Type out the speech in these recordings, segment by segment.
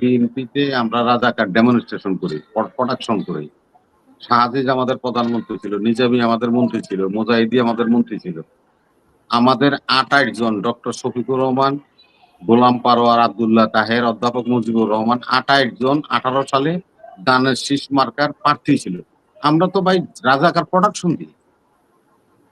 বিএনপিতে আমরা রাজাকার ডেমনস্ট্রেশন করি প্রোডাকশন করি। শাহাজিজ আমাদের প্রধানমন্ত্রী ছিল, নিজামী আমাদের মন্ত্রী ছিল, মোজাহিদি আমাদের মন্ত্রী ছিল। আমাদের আঠাশ জন, ডক্টর শফিকুর রহমান, গোলাম পারোয়ার আবদুল্লাহ তাহের, অধ্যাপক মুজিবুর রহমান আঠাশ জন, আঠারো সালে দানের শীষ মার্কার প্রার্থী ছিল। আমরা তো ভাই রাজাকার প্রোডাকশন দিই।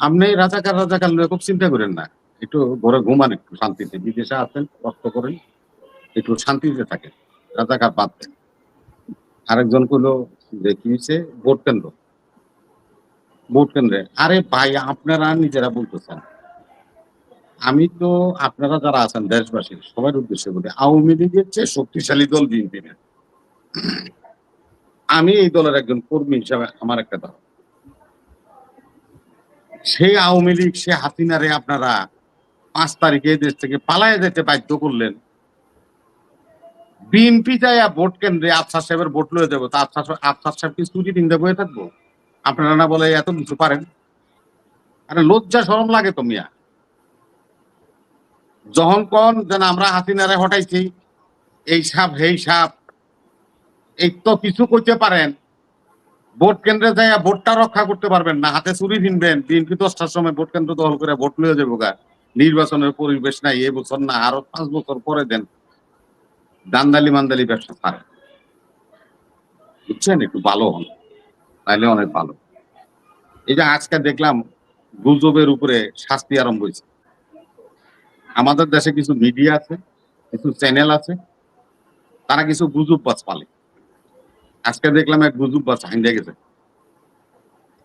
আপনি রাজাকার রাজাকার খুব চিন্তা করেন না। একটু ঘরে ঘুমান একটু, শান্তিতে। বিদেশে আছেন কষ্ট করেন। একটু শান্তিতে থাকে, রাজাকার বাদ আরেকজন কইলো যে, কি হয়েছে ভোট কেন্দ্র। ভোট কেন্দ্রে, আরে ভাই, আপনারা নিজেরা বলতেছেন। আমি তো, আপনারা যারা আছেন দেশবাসী, সবার উদ্দেশ্যে বলি, আওয়ামী লীগের চেয়ে শক্তিশালী দল বিএনপি না। আমি এই দলের একজন কর্মী হিসাবে আমার একটা দল। সেই আওয়ামী লীগ, সে হাসিনারে আপনারা পাঁচ তারিখে দেশ থেকে পালায় যেতে বাধ্য করলেন। বিএনপি যায় ভোট কেন্দ্রে আফসার সাহেবের ভোট লয়ে যাব, তা আফসার আফসার সাহেব কি চুরি দিন বয়ে থাকব? আপনারা না বলে এত কিছু পারেন? আরে লজ্জা শরম লাগে তো মিয়া। যখন কোন যেন আমরা হাসিনারে হটাইছি, এই সাপ, হেই সাপ, এই তো কিছু করতে পারেন। ভোট কেন্দ্রে যাই ভোটটা রক্ষা করতে পারবেন না, হাতে চুরি কিনবেন বিএনপি দশটার সময় ভোট কেন্দ্র দখল করে ভোট লয়ে যাব গা। নির্বাচনের পরিবেশ নাই এই বছর না, আরও পাঁচ বছর পরে দেন। দান্দালি মান্দালি ব্যবসা ছাড়েন বুঝছেন? একটু ভালো হন, তাইলে অনেক ভালো। এই যে আজকে দেখলাম গুজবের উপরে শাস্তি আরম্ভ হয়েছে। আমাদের দেশে কিছু মিডিয়া আছে, কিছু চ্যানেল আছে, তারা কিছু গুজব বাজ পালে। আজকে দেখলাম এক গুজব বাজ হাইন্দে গেছে।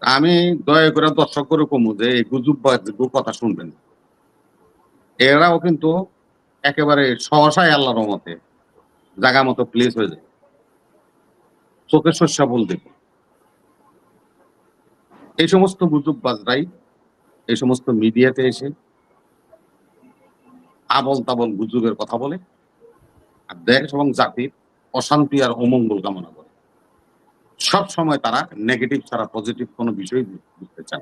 আমি দয়া করে দর্শক করে কমু যে এই গুজব বাজ কথা শুনবেন এরাও কিন্তু একেবারে সহসাই আল্লাহর রহমতে জায়গা মতো প্লেস হয়ে যায়। চোখের শস্যা বল দেখো এই সমস্ত গুজব বাজরাই এই সমস্ত মিডিয়াতে এসে আবল তাবল গুজবের কথা বলে আর দেশ এবং জাতির অশান্তি আর অমঙ্গল কামনা করে। সব সময় তারা নেগেটিভ ছাড়া পজিটিভ কোনো বিষয় বুঝতে চান।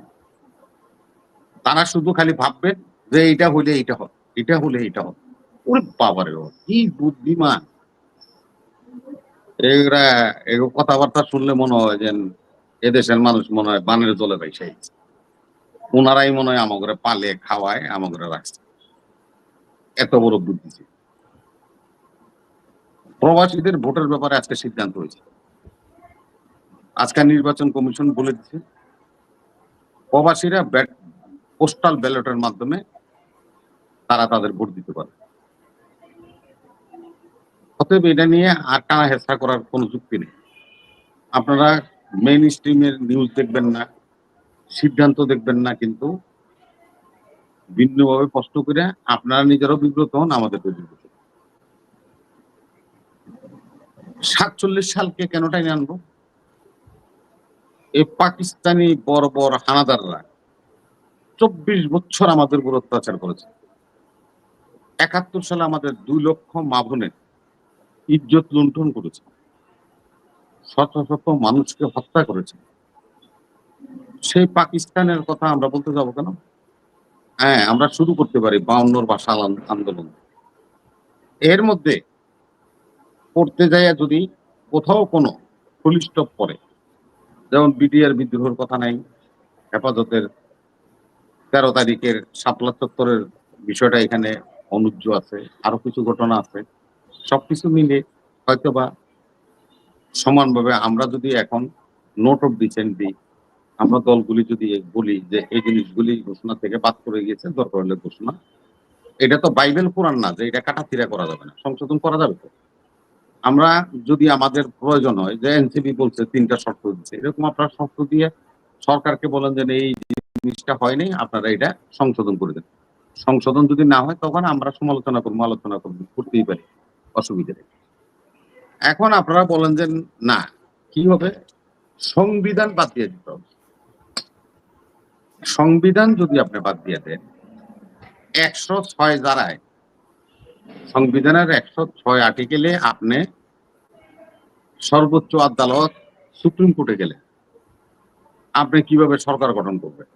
তারা শুধু খালি ভাববেন যে এইটা হলে এইটা হবে এটা হলে এইটা হবে। ওরে বাবারে বাবা, কি বুদ্ধিমান! এরা কথাবার্তা শুনলে মনে হয় যে এদেশের মানুষ মনে হয় বানের জলে বাইসে ওনারাই মনে হয় আমাকে পালে খাওয়ায় আমাকে রাখছে। এত বড় বুদ্ধি প্রবাসীদের ভোটের ব্যাপারে আজকে সিদ্ধান্ত হয়েছে। আজকে নির্বাচন কমিশন বলে দিচ্ছে, প্রবাসীরা পোস্টাল ব্যালটের মাধ্যমে তারা তাদের ভোট দিতে পারে অতএব এটা নিয়ে আর টানা হেসা করার কোনো যুক্তি নেই। আপনারা মেইন স্ট্রিমের নিউজ দেখবেন না, সিদ্ধান্ত দেখবেন না, কিন্তু ভিন্নভাবে প্রশ্ন করে আপনারা নিজেরাও বিব্রত হন আমাদেরকে বিব্রত সাতচল্লিশ সালকে কেন টাইনে আনব? এই পাকিস্তানি বড় বড় হানাদাররা চব্বিশ বছর আমাদের উপর অত্যাচার করেছে। একাত্তর সালে আমাদের দুই লক্ষ মা ইজ্জত লুণ্ঠন করেছে। শত শত মানুষকে হত্যা করেছে। সেই পাকিস্তানের কথা আমরা বলতে যাব কেন? হ্যাঁ আমরা শুরু করতে পারি বাউন্নর ভাষা আন্দোলন। এর মধ্যে পড়তে যাইয়া যদি কোথাও কোনো ফুল স্টপ পড়ে, যেমন বিডিআর বিদ্রোহের কথা নাই, হেফাজতের তেরো তারিখের শাপলা চত্বরের বিষয়টা এখানে অনুজ্জ আছে, আরও কিছু ঘটনা আছে। সবকিছু মিলে হয়তোবা সমানভাবে আমরা যদি এখন নোট অফ ডিসেন্ট দিই, আমরা দলগুলি যদি বলি যে এই জিনিসগুলি ঘোষণা থেকে বাদ করে গিয়েছে, দরকার হলে ঘোষণা। এটা তো বাইবেল কোরআন না যে এটা কাটাছিরা করা যাবে না, সংশোধন করা যাবে তো। আমরা যদি আমাদের প্রয়োজন হয়, যে এনসিপি বলছে তিনটা শর্ত দিচ্ছে, এরকম আপনারা শর্ত দিয়ে সরকারকে বলেন যে এই জিনিসটা হয়নি, আপনারা এটা সংশোধন করে দেন। সংশোধন যদি না হয়, তখন আমরা সমালোচনা করব, আলোচনা করব, করতেই পারি। অসুবিধা নেই। এখন আপনারা বলেন যে না, কি হবে? সংবিধান বাদ দিয়ে দিতে হবে। সংবিধান যদি আপনি বাদ দিয়ে দেন, একশো ছয় দ্বারায় সংবিধানের একশো ছয় আর্টিকেলে আপনি সর্বোচ্চ আদালত সুপ্রিম কোর্টে গেলে আপনি কীভাবে সরকার গঠন করবেন?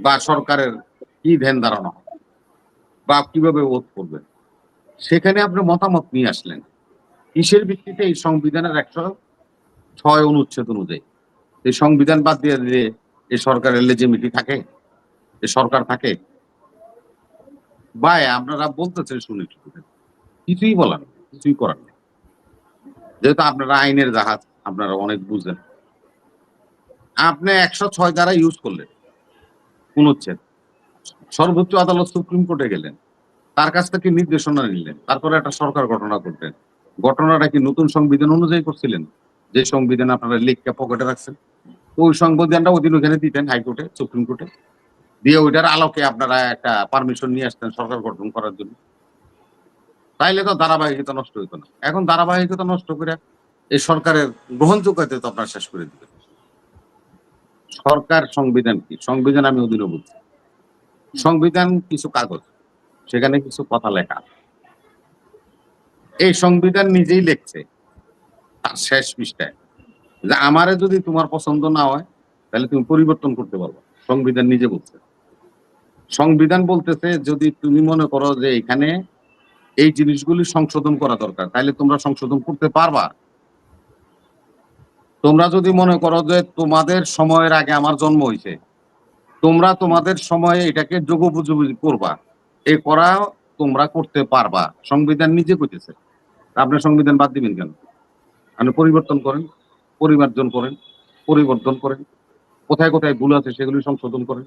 বা সরকারের কি ধ্যান ধারণা? বা কীভাবে ওত করবেন? সেখানে আপনি মতামত নিয়ে আসলেন। কিসের ভিত্তিতে এই সংবিধানের একশো ছয় অনুচ্ছেদ অনুযায়ী? এই সংবিধান বাদ দিয়ে দিলে এই সরকারের লেজিমিটি থাকে এই সরকার থাকে ভাই আপনারা বলতেছেন শুনে কিছুই বলার কিছুই করার নেই। যেহেতু আপনারা আইনের জাহাজ, আপনারা অনেক বুঝেন। আপনি একশো ছয় দ্বারা ইউজ করলেন, অনুচ্ছেদ। সর্বোচ্চ আদালত সুপ্রিম কোর্টে গেলেন। তার কাছ থেকে নির্দেশনা নিলেন। তারপরে একটা সরকার ঘটনা করতেন ঘটনাটা কি নতুন সংবিধান অনুযায়ী করছিলেন? যে সংবিধান আপনারা লিখকে পকেটে রাখছেন, ওই সংবিধানটা ওই দিন ওখানে দিতেন হাইকোর্টে, সুপ্রিম কোর্টে। দিয়ে ওইটার আলোকে আপনারা একটা পারমিশন নিয়ে আসতেন সরকার গঠন করার জন্য। তাইলে তো ধারাবাহিকতা নষ্ট হইতো না। এখন ধারাবাহিকতা নষ্ট করে এই সরকারের গ্রহণযোগ্যতা তো আপনারা শেষ করে দিবেন। সরকার সংবিধান কি? সংবিধান আমি বলছি সংবিধান কিছু কাগজ। সেখানে কিছু কথা লেখা। এই সংবিধান নিজেই লিখছে তার শেষ পৃষ্ঠায়। যে আমারে যদি তোমার পছন্দ না হয়, তাহলে তুমি পরিবর্তন করতে পারবে। সংবিধান নিজে বলছে। সংবিধান বলতেছে, যদি তুমি মনে করো যে এখানে এই জিনিসগুলি সংশোধন করা দরকার, তাহলে তোমরা সংশোধন করতে পারবা। তোমরা যদি মনে করো যে তোমাদের সময়ের আগে আমার জন্ম হয়েছে, তোমরা তোমাদের সময়ে এটাকে যোগোপযোগী করবা। এই করা তোমরা করতে পারবা। সংবিধান নিজে কইতেছে। আপনি সংবিধান বাদ দিবেন কেন? আপনি পরিবর্তন করেন, পরিমার্জন করেন, পরিবর্তন করেন, কোথায় কোথায় ভুল আছে সেগুলি সংশোধন করেন।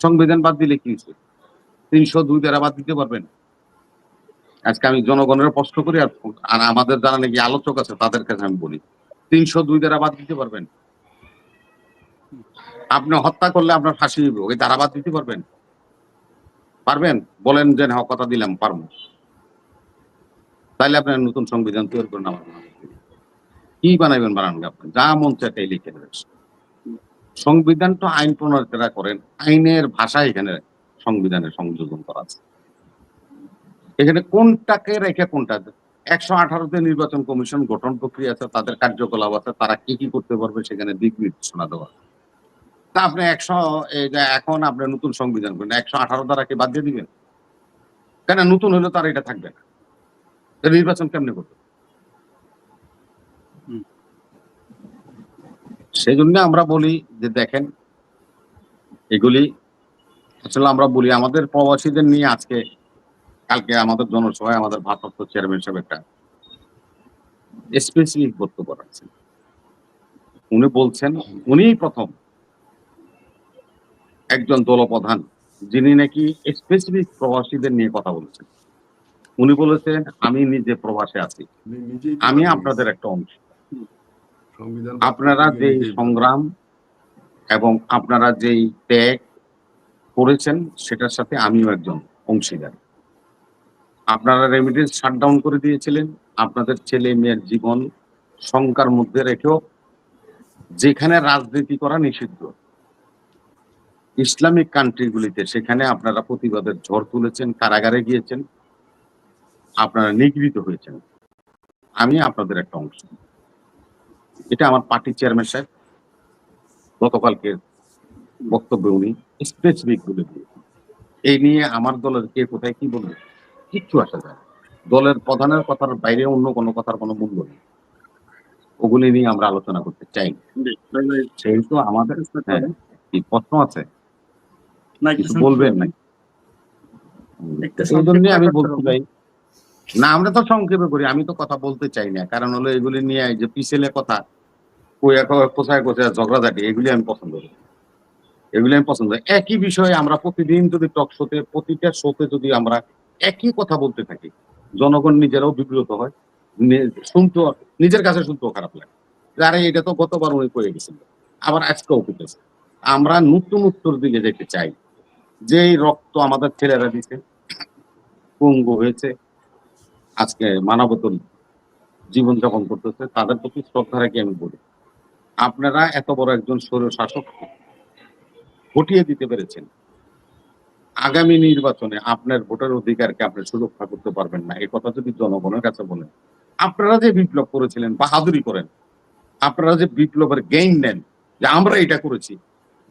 সংবিধান বাদ দিলে কি হয়েছে তিনশো দুই দ্বারা বাদ দিতে পারবেন? আজকে আমি জনগণের প্রশ্ন করি আর আমাদের যারা নাকি আলোচক আছে তাদের কাছে আমি বলি, তিনশো দুই দ্বারা বাদ দিতে পারবেন? আপনি হত্যা করলে আপনার ফাঁসি হইব ওই দ্বারা বাদ দিতে পারবেন? পারবেন? বলেন যে হ্যাঁ কথা দিলাম, পারব। তাইলে আপনার নতুন সংবিধান তৈরি করেন আমার কি বানাইবেন বানান আপনি? যা মন চায় তাই লিখে দেবেন সংবিধান তো আইন প্রণয়নরা করেন, আইনের ভাষা এখানে সংবিধানে সংযোজন করা আছে। এখানে কোনটাকে রেখে কোনটা? একশো আঠারোতে নির্বাচন কমিশন গঠন প্রক্রিয়া আছে, তাদের কার্যকলাপ আছে, তারা কি কি করতে পারবে সেখানে দিক নির্দেশনা দেওয়া। তা আপনি একশো এই যে এখন আপনি নতুন সংবিধান করেন একশো আঠারো দ্বারা কি বাদ দিয়ে দিবেন? কেন নতুন হলে তার এটা থাকবে না? নির্বাচন কেমনে করবে? হুম। সেই জন্য আমরা বলি যে দেখেন এগুলি আসলে আমরা বলি আমাদের প্রবাসীদের নিয়ে আজকে কালকে আমাদের জনসভায় আমাদের ভারপ্রাপ্ত চেয়ারম্যান সাহেব একটা স্পেসিফিক বক্তব্য রাখছেন। উনি বলছেন উনিই প্রথম একজন দলপ্রধান যিনি নাকি স্পেসিফিক প্রবাসীদের নিয়ে কথা বলেছেন। উনি বলেছেন আমি নিজে প্রবাসে আছি। আমি আপনাদের একটা অংশ। আপনারা যেই সংগ্রাম এবং আপনারা যেই ত্যাগ করেছেন সেটার সাথে আমিও একজন অংশীদার। আপনারা রেমিডেন্স শাটডাউন করে দিয়েছিলেন। আপনাদের ছেলে মেয়ের জীবন শঙ্কার মধ্যে রেখেও যেখানে রাজনীতি করা নিষিদ্ধ। ইসলামিক কান্ট্রিগুলিতে সেখানে আপনারা প্রতিবাদের ঝড় তুলেছেন কারাগারে গিয়েছেন আপনারা নিগৃহীত হয়েছেন। আমি আপনাদের একটা অংশ। এটা আমার পার্টির চেয়ারম্যান সাহেব গতকালকে বক্তব্যে উনি স্পেসিফিক বলে দিয়েছেন। এই নিয়ে আমার দলের কে কোথায় কি বলবে কিচ্ছু আসা যায় দলের প্রধানের কথার বাইরে অন্য কোনো কথার কোনো মূল্য নেই। ওগুলি নিয়ে আমরা আলোচনা করতে চাই না। সেহেতু আমাদের হ্যাঁ প্রশ্ন আছে কিছু কিছু বলবেন নাকি? এই জন্য আমি বলতে চাই। না আমরা তো সংক্ষেপে করি আমি তো কথা বলতে চাই না। কারণ হলো এগুলি নিয়ে যে পিছেলে কথা কোথায় কোথায় ঝগড়াঝাটি এগুলি আমি পছন্দ করি। এগুলি আমি পছন্দ করি। একই বিষয়ে আমরা প্রতিদিন যদি টক শোতে প্রতিটা শোতে যদি আমরা একই কথা বলতে থাকি জনগণ নিজেরাও বিব্রত হয় শুনতে নিজের কাছে শুনতেও খারাপ লাগে। আরে এটা তো গতবার উনি করে গেছিল আবার আজকেও করতেছে আমরা নতুন উত্তর দিকে যেতে চাই। যে রক্ত আমাদের ছেলেরা দিছে, পঙ্গু হয়েছে, আজকে মানবতন জীবনযাপন করতেছে, তাদের প্রতি শ্রদ্ধা রেখে আমি বলি, আপনারা এত বড় একজন স্বৈর শাসক হটিয়ে দিতে পেরেছেন। আগামী নির্বাচনে আপনার ভোটের অধিকারকে আপনি সুরক্ষা করতে পারবেন না। এই কথা যদি জনগণের কাছে বলেন, আপনারা যে বিপ্লব করেছিলেন বাহাদুরি করেন, আপনারা যে বিপ্লবের গেইন নেন, যে আমরা এটা করেছি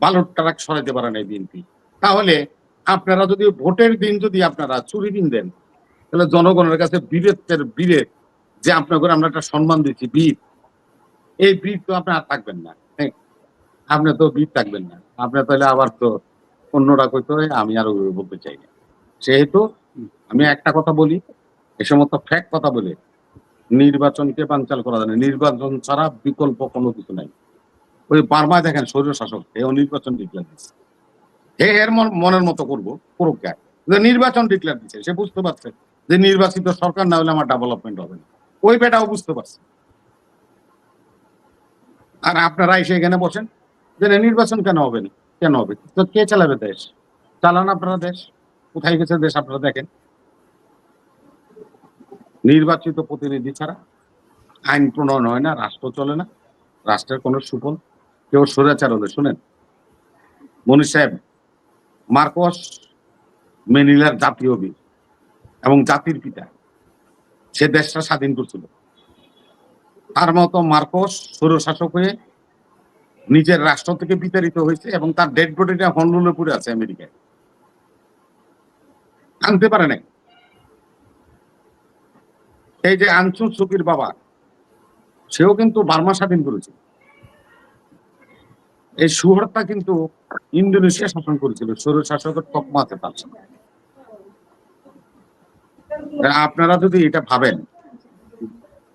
বালট ট্রাক সরাইতে পারে নাই বিএনপি। তাহলে আপনারা যদি ভোটের দিন যদি আপনারা চুরি দিন দেন তাহলে জনগণের কাছে বীরত্বের বীরে যে আপনাকে আমরা একটা সম্মান দিচ্ছি বীর। এই বীর তো আপনি আর থাকবেন না হ্যাঁ, আপনি তো বীর থাকবেন না। আপনি তাহলে আবার তো অন্যরা কইতে হয় আমি আর বলতে চাই না। সেহেতু আমি একটা কথা বলি এ সমস্ত ফ্যাক্ট কথা বলে নির্বাচনকে পাঞ্চাল করা যায় না। নির্বাচন ছাড়া বিকল্প কোনো কিছু নাই। ওই বার্মায় দেখেন শরীর শাসক এও নির্বাচন ডিক্লেয়ার দিচ্ছে হে এর মনের মতো করব, করুক। যে নির্বাচন ডিক্লেয়ার দিচ্ছে সে বুঝতে পারছে যে নির্বাচিত সরকার না হলে আমার ডেভেলপমেন্ট হবে না। ওই বেটাও বুঝতে পারছে। আর আপনারা এসে এখানে বসেন, যে নির্বাচন কেন হবে না? কেন হবে? তো কে চালাবে দেশ? চালান আপনারা দেশ? কোথায় গেছে দেশ আপনারা দেখেন। নির্বাচিত প্রতিনিধি ছাড়া আইন প্রণয়ন হয় না, রাষ্ট্র চলে না, রাষ্ট্রের কোনো সুফল, কেউ স্বৈরাচার হলে শুনেন। মনীষ সাহেব মার্কস মেনিলার জাতীয় বীর এবং জাতির পিতা। সে দেশটা স্বাধীন করছিল। তার মতো মার্কস স্বৈরশাসক হয়ে নিজের রাষ্ট্র থেকে বিতাড়িত হয়েছে এবং তার ডেড বডিটা হনলুলে পড়ে আছে আমেরিকায়। আনতে পারে নাই। এই যে আনসুন সুকির বাবা, সেও কিন্তু বার্মা স্বাধীন করেছে। এই সুহরতা কিন্তু ইন্দোনেশিয়া শাসন করেছিল। সৌর শাসকের তকমাতে পাচ্ছে আপনারা যদি এটা ভাবেন,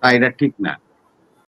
তা এটা ঠিক না।